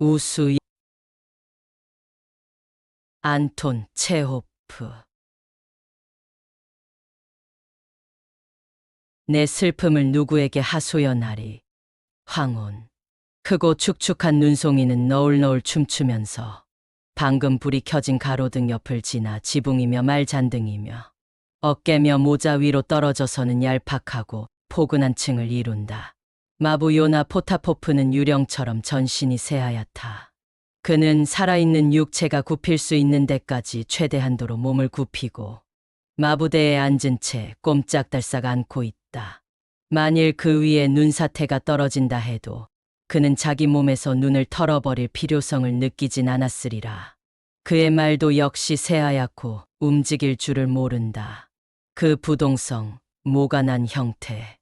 우수 안톤 체호프. 내 슬픔을 누구에게 하소연하리? 황혼. 크고 축축한 눈송이는 너울너울 춤추면서 방금 불이 켜진 가로등 옆을 지나 지붕이며 말잔등이며 어깨며 모자 위로 떨어져서는 얄팍하고 포근한 층을 이룬다. 마부 요나 포타포프는 유령처럼 전신이 새하얗다. 그는 살아있는 육체가 굽힐 수 있는 데까지 최대한도로 몸을 굽히고 마부대에 앉은 채 꼼짝달싹 앉고 있다. 만일 그 위에 눈사태가 떨어진다 해도 그는 자기 몸에서 눈을 털어버릴 필요성을 느끼진 않았으리라. 그의 말도 역시 새하얗고 움직일 줄을 모른다. 그 부동성, 모가 난 형태.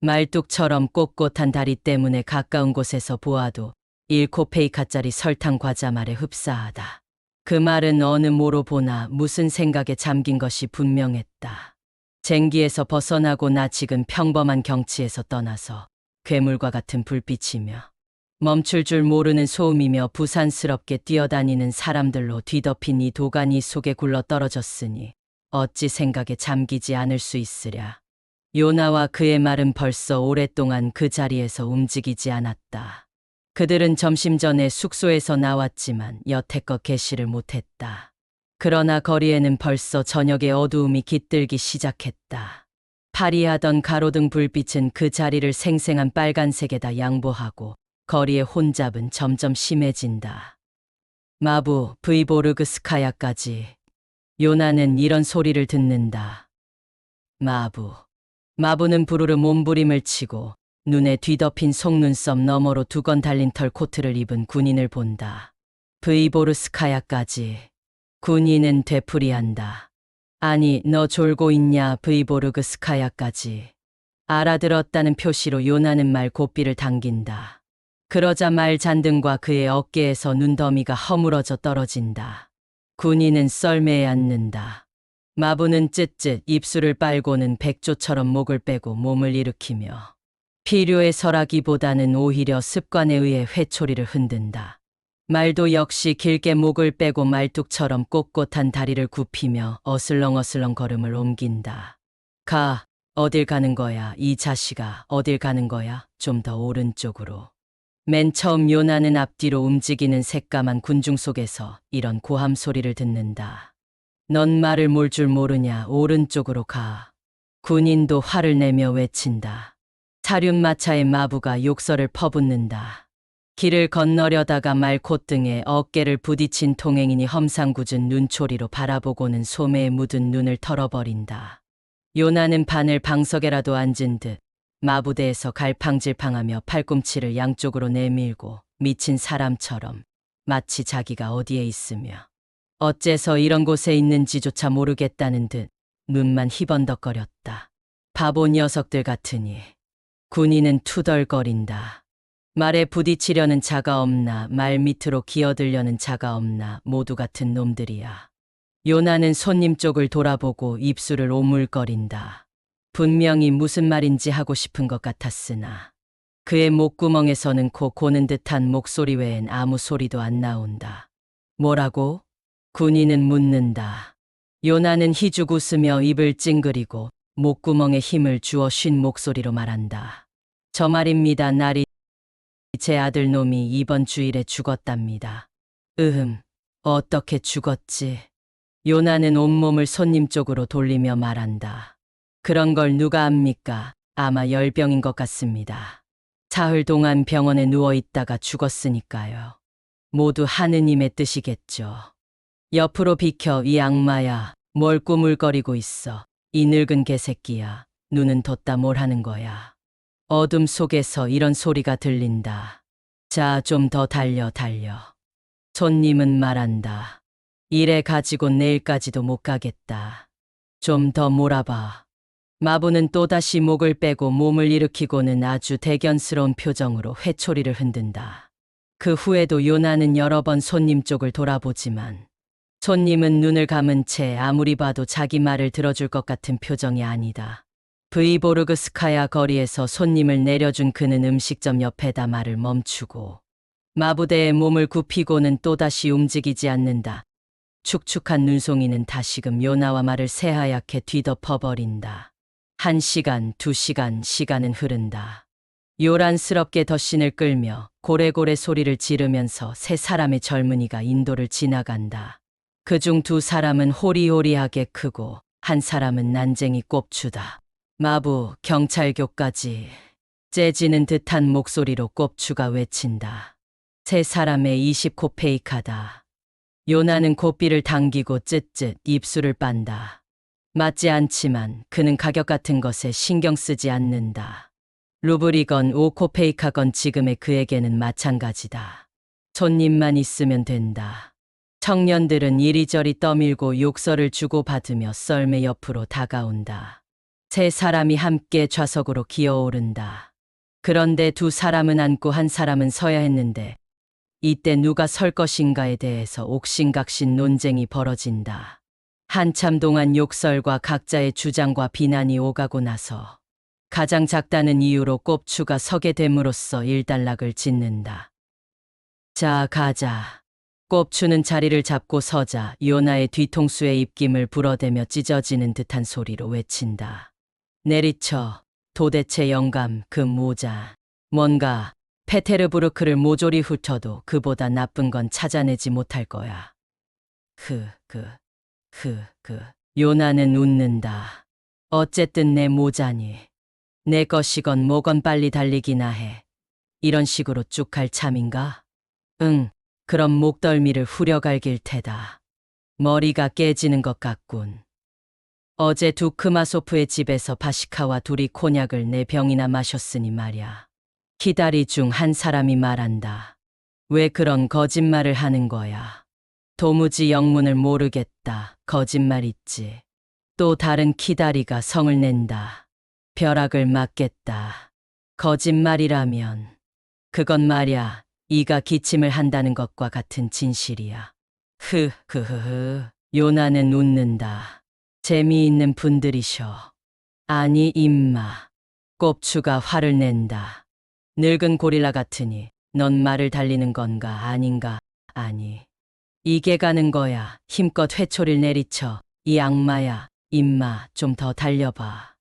말뚝처럼 꼿꼿한 다리 때문에 가까운 곳에서 보아도 1코페이카짜리 설탕 과자 말에 흡사하다. 그 말은 어느 모로 보나 무슨 생각에 잠긴 것이 분명했다. 쟁기에서 벗어나고 나 지금 평범한 경치에서 떠나서 괴물과 같은 불빛이며 멈출 줄 모르는 소음이며 부산스럽게 뛰어다니는 사람들로 뒤덮인 이 도가니 속에 굴러 떨어졌으니 어찌 생각에 잠기지 않을 수 있으랴. 요나와 그의 말은 벌써 오랫동안 그 자리에서 움직이지 않았다. 그들은 점심 전에 숙소에서 나왔지만 여태껏 개시를 못했다. 그러나 거리에는 벌써 저녁의 어두움이 깃들기 시작했다. 파리하던 가로등 불빛은 그 자리를 생생한 빨간색에다 양보하고 거리의 혼잡은 점점 심해진다. 마부 브이보르그스카야까지 요나는 이런 소리를 듣는다. 마부. 마부는 부르르 몸부림을 치고 눈에 뒤덮인 속눈썹 너머로 두 건 달린 털 코트를 입은 군인을 본다. 브이보르스카야까지. 군인은 되풀이한다. 아니, 너 졸고 있냐, 브이보르그스카야까지. 알아들었다는 표시로 요나는 말 고삐를 당긴다. 그러자 말 잔등과 그의 어깨에서 눈더미가 허물어져 떨어진다. 군인은 썰매에 앉는다. 마부는 쯧쯧 입술을 빨고는 백조처럼 목을 빼고 몸을 일으키며 필요에 설하기보다는 오히려 습관에 의해 회초리를 흔든다. 말도 역시 길게 목을 빼고 말뚝처럼 꼿꼿한 다리를 굽히며 어슬렁어슬렁 걸음을 옮긴다. 가, 어딜 가는 거야, 이 자식아, 어딜 가는 거야, 좀 더 오른쪽으로. 맨 처음 요나는 앞뒤로 움직이는 새까만 군중 속에서 이런 고함 소리를 듣는다. 넌 말을 몰 줄 모르냐, 오른쪽으로 가. 군인도 화를 내며 외친다. 사륜마차의 마부가 욕설을 퍼붓는다. 길을 건너려다가 말 콧등에 어깨를 부딪힌 통행인이 험상궂은 눈초리로 바라보고는 소매에 묻은 눈을 털어버린다. 요나는 바늘 방석에라도 앉은 듯 마부대에서 갈팡질팡하며 팔꿈치를 양쪽으로 내밀고 미친 사람처럼 마치 자기가 어디에 있으며 어째서 이런 곳에 있는지조차 모르겠다는 듯 눈만 희번덕거렸다. 바보 녀석들 같으니 군인은 투덜거린다. 말에 부딪히려는 자가 없나 말 밑으로 기어들려는 자가 없나 모두 같은 놈들이야. 요나는 손님 쪽을 돌아보고 입술을 오물거린다. 분명히 무슨 말인지 하고 싶은 것 같았으나 그의 목구멍에서는 코 고는 듯한 목소리 외엔 아무 소리도 안 나온다. 뭐라고? 군인은 묻는다. 요나는 희죽 웃으며 입을 찡그리고 목구멍에 힘을 주어 쉰 목소리로 말한다. 저 말입니다. 날이 제 아들 놈이 이번 주일에 죽었답니다. 으흠, 어떻게 죽었지? 요나는 온몸을 손님 쪽으로 돌리며 말한다. 그런 걸 누가 압니까? 아마 열병인 것 같습니다. 사흘 동안 병원에 누워 있다가 죽었으니까요. 모두 하느님의 뜻이겠죠. 옆으로 비켜 이 악마야. 뭘 꾸물거리고 있어. 이 늙은 개새끼야. 눈은 뒀다 뭘 하는 거야. 어둠 속에서 이런 소리가 들린다. 자, 좀 더 달려, 달려. 손님은 말한다. 이래 가지고 내일까지도 못 가겠다. 좀 더 몰아봐. 마부는 또다시 목을 빼고 몸을 일으키고는 아주 대견스러운 표정으로 회초리를 흔든다. 그 후에도 요나는 여러 번 손님 쪽을 돌아보지만 손님은 눈을 감은 채 아무리 봐도 자기 말을 들어줄 것 같은 표정이 아니다. 브이보르그스카야 거리에서 손님을 내려준 그는 음식점 옆에다 말을 멈추고 마부대의 몸을 굽히고는 또다시 움직이지 않는다. 축축한 눈송이는 다시금 요나와 말을 새하얗게 뒤덮어버린다. 한 시간, 두 시간, 시간은 흐른다. 요란스럽게 덧신을 끌며 고래고래 소리를 지르면서 세 사람의 젊은이가 인도를 지나간다. 그중 두 사람은 호리호리하게 크고 한 사람은 난쟁이 꼽추다. 마부, 경찰교까지 째지는 듯한 목소리로 꼽추가 외친다. 세 사람의 20코 페이카다. 요나는 고삐를 당기고 쯧쯧 입술을 빤다. 맞지 않지만 그는 가격 같은 것에 신경 쓰지 않는다. 루블이건 오코 페이카건 지금의 그에게는 마찬가지다. 손님만 있으면 된다. 청년들은 이리저리 떠밀고 욕설을 주고받으며 썰매 옆으로 다가온다. 세 사람이 함께 좌석으로 기어오른다. 그런데 두 사람은 앉고 한 사람은 서야 했는데 이때 누가 설 것인가에 대해서 옥신각신 논쟁이 벌어진다. 한참 동안 욕설과 각자의 주장과 비난이 오가고 나서 가장 작다는 이유로 꼽추가 서게 됨으로써 일단락을 짓는다. 자, 가자. 꼽추는 자리를 잡고 서자 요나의 뒤통수에 입김을 불어대며 찢어지는 듯한 소리로 외친다. 내리쳐. 도대체 영감, 그 모자. 뭔가 페테르부르크를 모조리 훑어도 그보다 나쁜 건 찾아내지 못할 거야. 흐, 그, 흐, 그. 요나는 웃는다. 어쨌든 내 모자니. 내 것이건 뭐건 빨리 달리기나 해. 이런 식으로 쭉 갈 참인가? 응, 그럼 목덜미를 후려갈길 테다. 머리가 깨지는 것 같군. 어제 두 크마소프의 집에서 바시카와 둘이 코냑을 네 병이나 마셨으니 말야. 기다리 중 한 사람이 말한다. 왜 그런 거짓말을 하는 거야? 도무지 영문을 모르겠다. 거짓말 있지. 또 다른 키다리가 성을 낸다. 벼락을 맞겠다. 거짓말이라면 그건 말야 이가 기침을 한다는 것과 같은 진실이야. 흐, 흐흐흐. 요나는 웃는다. 재미있는 분들이셔. 아니, 임마. 꼽추가 화를 낸다. 늙은 고릴라 같으니 넌 말을 달리는 건가 아닌가? 아니. 이게 가는 거야. 힘껏 회초리를 내리쳐. 이 악마야. 임마, 좀 더 달려봐.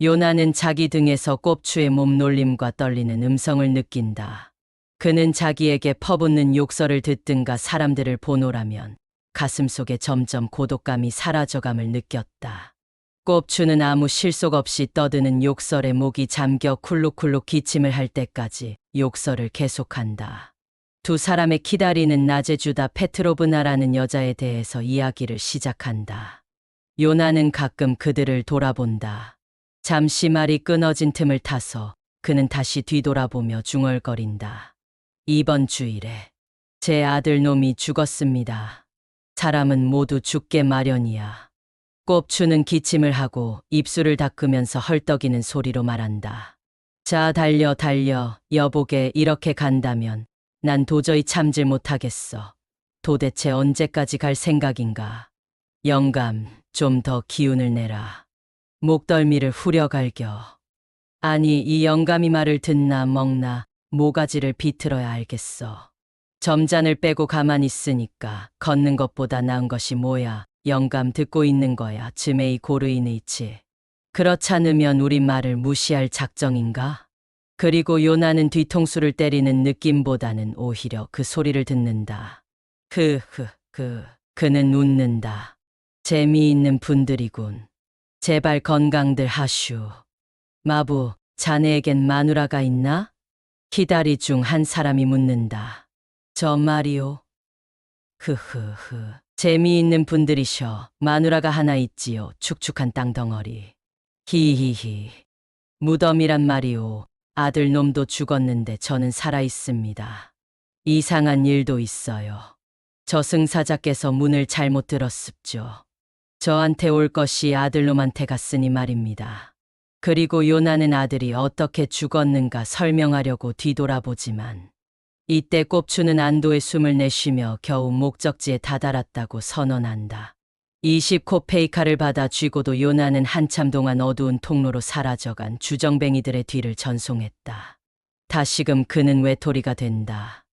요나는 자기 등에서 꼽추의 몸놀림과 떨리는 음성을 느낀다. 그는 자기에게 퍼붓는 욕설을 듣든가 사람들을 보노라면 가슴 속에 점점 고독감이 사라져감을 느꼈다. 꼽추는 아무 실속 없이 떠드는 욕설에 목이 잠겨 쿨룩쿨룩 기침을 할 때까지 욕설을 계속한다. 두 사람의 키다리는 낮에 주다 페트로브나라는 여자에 대해서 이야기를 시작한다. 요나는 가끔 그들을 돌아본다. 잠시 말이 끊어진 틈을 타서 그는 다시 뒤돌아보며 중얼거린다. 이번 주일에 제 아들 놈이 죽었습니다. 사람은 모두 죽게 마련이야. 꼽추는 기침을 하고 입술을 닦으면서 헐떡이는 소리로 말한다. 자, 달려, 달려. 여보게 이렇게 간다면 난 도저히 참질 못하겠어. 도대체 언제까지 갈 생각인가? 영감, 좀 더 기운을 내라. 목덜미를 후려갈겨. 아니, 이 영감이 말을 듣나 먹나 모가지를 비틀어야 알겠어. 점잔을 빼고 가만히 있으니까 걷는 것보다 나은 것이 뭐야. 영감 듣고 있는 거야. 즈메이 고르이네이치. 그렇잖으면 우리 말을 무시할 작정인가? 그리고 요나는 뒤통수를 때리는 느낌보다는 오히려 그 소리를 듣는다. 흐, 흐, 그, 그는 웃는다. 재미있는 분들이군. 제발 건강들 하슈. 마부, 자네에겐 마누라가 있나? 기다리 중 한 사람이 묻는다. 저 말이요. 흐흐흐. 재미있는 분들이셔. 마누라가 하나 있지요. 축축한 땅덩어리. 히히히. 무덤이란 말이오. 아들 놈도 죽었는데 저는 살아 있습니다. 이상한 일도 있어요. 저승사자께서 문을 잘못 들었습죠. 저한테 올 것이 아들놈한테 갔으니 말입니다. 그리고 요나는 아들이 어떻게 죽었는가 설명하려고 뒤돌아보지만 이때 꼽추는 안도의 숨을 내쉬며 겨우 목적지에 다다랐다고 선언한다. 20코 페이카를 받아 쥐고도 요나는 한참 동안 어두운 통로로 사라져간 주정뱅이들의 뒤를 전송했다. 다시금 그는 외톨이가 된다.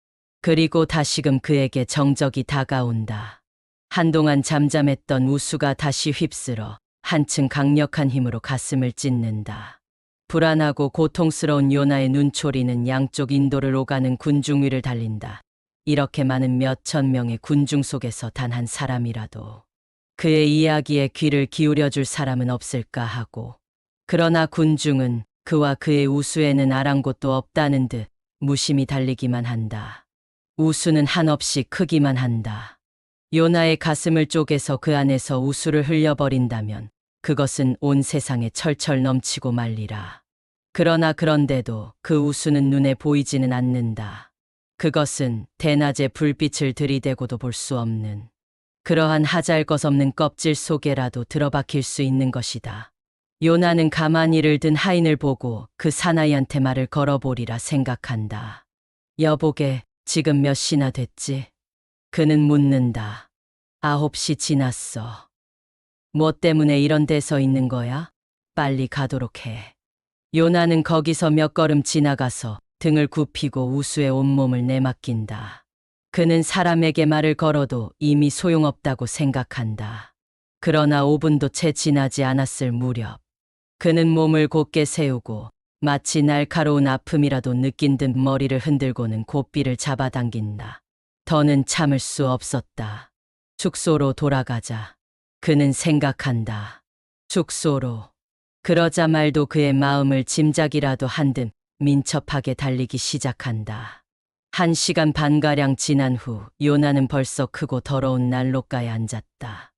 그리고 다시금 그에게 정적이 다가온다. 한동안 잠잠했던 우수가 다시 휩쓸어 한층 강력한 힘으로 가슴을 찢는다. 불안하고 고통스러운 요나의 눈초리는 양쪽 인도를 오가는 군중 위를 달린다. 이렇게 많은 몇천 명의 군중 속에서 단 한 사람이라도 그의 이야기에 귀를 기울여 줄 사람은 없을까 하고 그러나 군중은 그와 그의 우수에는 아랑곳도 없다는 듯 무심히 달리기만 한다. 우수는 한없이 크기만 한다. 요나의 가슴을 쪼개서 그 안에서 우수를 흘려버린다면 그것은 온 세상에 철철 넘치고 말리라. 그러나 그런데도 그 우수는 눈에 보이지는 않는다. 그것은 대낮에 불빛을 들이대고도 볼 수 없는 그러한 하잘 것 없는 껍질 속에라도 들어박힐 수 있는 것이다. 요나는 가만히 이를 든 하인을 보고 그 사나이한테 말을 걸어보리라 생각한다. 여보게, 지금 몇 시나 됐지? 그는 묻는다. 아홉 시 지났어. 뭐 때문에 이런 데서 있는 거야? 빨리 가도록 해. 요나는 거기서 몇 걸음 지나가서 등을 굽히고 우수의 온몸을 내맡긴다. 그는 사람에게 말을 걸어도 이미 소용없다고 생각한다. 그러나 5분도 채 지나지 않았을 무렵 그는 몸을 곧게 세우고 마치 날카로운 아픔이라도 느낀 듯 머리를 흔들고는 고삐를 잡아당긴다. 더는 참을 수 없었다. 축소로 돌아가자. 그는 생각한다. 축소로. 그러자 말도 그의 마음을 짐작이라도 한 듯 민첩하게 달리기 시작한다. 한 시간 반가량 지난 후 요나는 벌써 크고 더러운 난로가에 앉았다.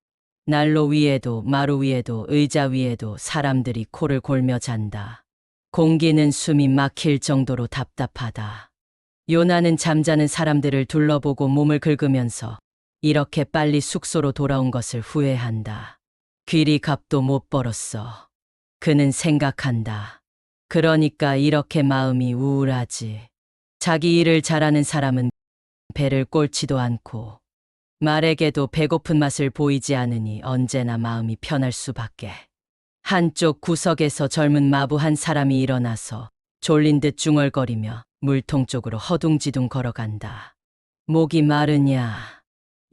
난로 위에도 마루 위에도 의자 위에도 사람들이 코를 골며 잔다. 공기는 숨이 막힐 정도로 답답하다. 요나는 잠자는 사람들을 둘러보고 몸을 긁으면서 이렇게 빨리 숙소로 돌아온 것을 후회한다. 귀리 값도 못 벌었어. 그는 생각한다. 그러니까 이렇게 마음이 우울하지. 자기 일을 잘하는 사람은 배를 꼴지도 않고 말에게도 배고픈 맛을 보이지 않으니 언제나 마음이 편할 수밖에. 한쪽 구석에서 젊은 마부 한 사람이 일어나서 졸린 듯 중얼거리며 물통 쪽으로 허둥지둥 걸어간다. 목이 마르냐?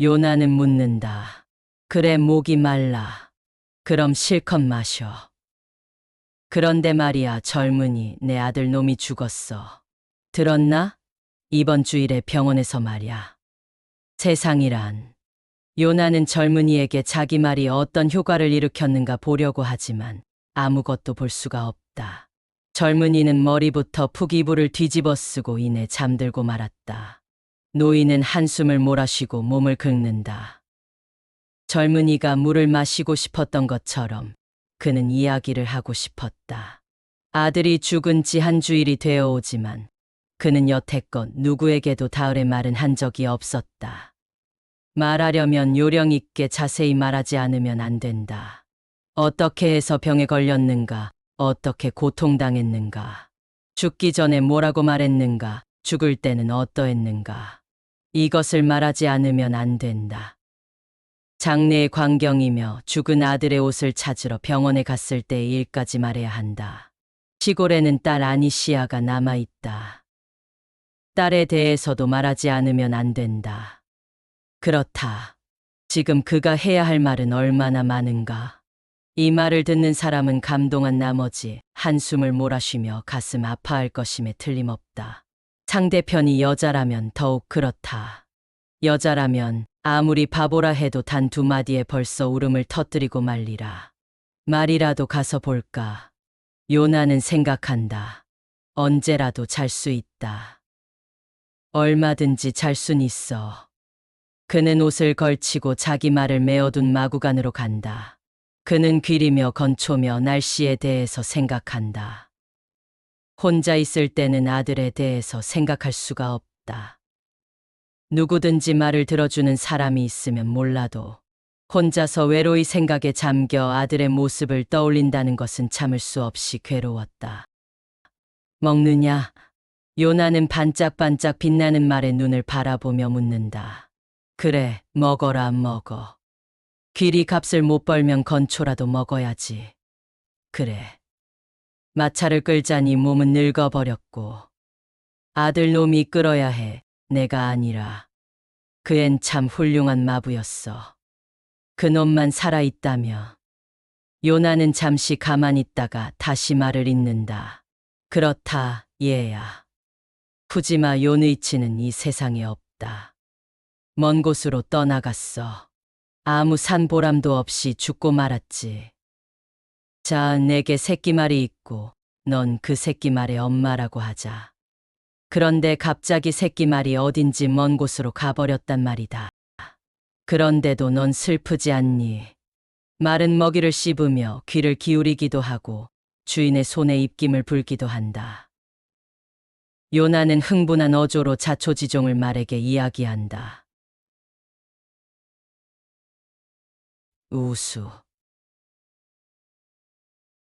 요나는 묻는다. 그래, 목이 말라. 그럼 실컷 마셔. 그런데 말이야, 젊은이, 내 아들 놈이 죽었어. 들었나? 이번 주일에 병원에서 말이야. 세상이란. 요나는 젊은이에게 자기 말이 어떤 효과를 일으켰는가 보려고 하지만 아무것도 볼 수가 없다. 젊은이는 머리부터 푹 이불을 뒤집어 쓰고 이내 잠들고 말았다. 노인은 한숨을 몰아쉬고 몸을 긁는다. 젊은이가 물을 마시고 싶었던 것처럼 그는 이야기를 하고 싶었다. 아들이 죽은 지 한 주일이 되어 오지만 그는 여태껏 누구에게도 다을의 말은 한 적이 없었다. 말하려면 요령 있게 자세히 말하지 않으면 안 된다. 어떻게 해서 병에 걸렸는가, 어떻게 고통당했는가, 죽기 전에 뭐라고 말했는가, 죽을 때는 어떠했는가. 이것을 말하지 않으면 안 된다. 장래의 광경이며 죽은 아들의 옷을 찾으러 병원에 갔을 때의 일까지 말해야 한다. 시골에는 딸 아니시아가 남아있다. 딸에 대해서도 말하지 않으면 안 된다. 그렇다. 지금 그가 해야 할 말은 얼마나 많은가. 이 말을 듣는 사람은 감동한 나머지 한숨을 몰아쉬며 가슴 아파할 것임에 틀림없다. 상대편이 여자라면 더욱 그렇다. 여자라면 아무리 바보라 해도 단 두 마디에 벌써 울음을 터뜨리고 말리라. 말이라도 가서 볼까. 요나는 생각한다. 언제라도 잘 수 있다. 얼마든지 잘 순 있어. 그는 옷을 걸치고 자기 말을 메어둔 마구간으로 간다. 그는 귀리며 건초며 날씨에 대해서 생각한다. 혼자 있을 때는 아들에 대해서 생각할 수가 없다. 누구든지 말을 들어주는 사람이 있으면 몰라도 혼자서 외로이 생각에 잠겨 아들의 모습을 떠올린다는 것은 참을 수 없이 괴로웠다. 먹느냐? 요나는 반짝반짝 빛나는 말에 눈을 바라보며 묻는다. 그래, 먹어라, 먹어. 귀리 값을 못 벌면 건초라도 먹어야지. 그래. 마차를 끌자니 몸은 늙어버렸고, 아들 놈이 끌어야 해. 내가 아니라 그 앤 참 훌륭한 마부였어. 그놈만 살아있다며. 요나는 잠시 가만히 있다가 다시 말을 잇는다. 그렇다, 얘야. 푸지마 요느이치는 이 세상에 없다. 먼 곳으로 떠나갔어. 아무 산보람도 없이 죽고 말았지. 자, 내게 새끼 말이 있고, 넌 그 새끼 말의 엄마라고 하자. 그런데 갑자기 새끼 말이 어딘지 먼 곳으로 가버렸단 말이다. 그런데도 넌 슬프지 않니? 마른 먹이를 씹으며 귀를 기울이기도 하고 주인의 손에 입김을 불기도 한다. 요나는 흥분한 어조로 자초지종을 말에게 이야기한다. 우수.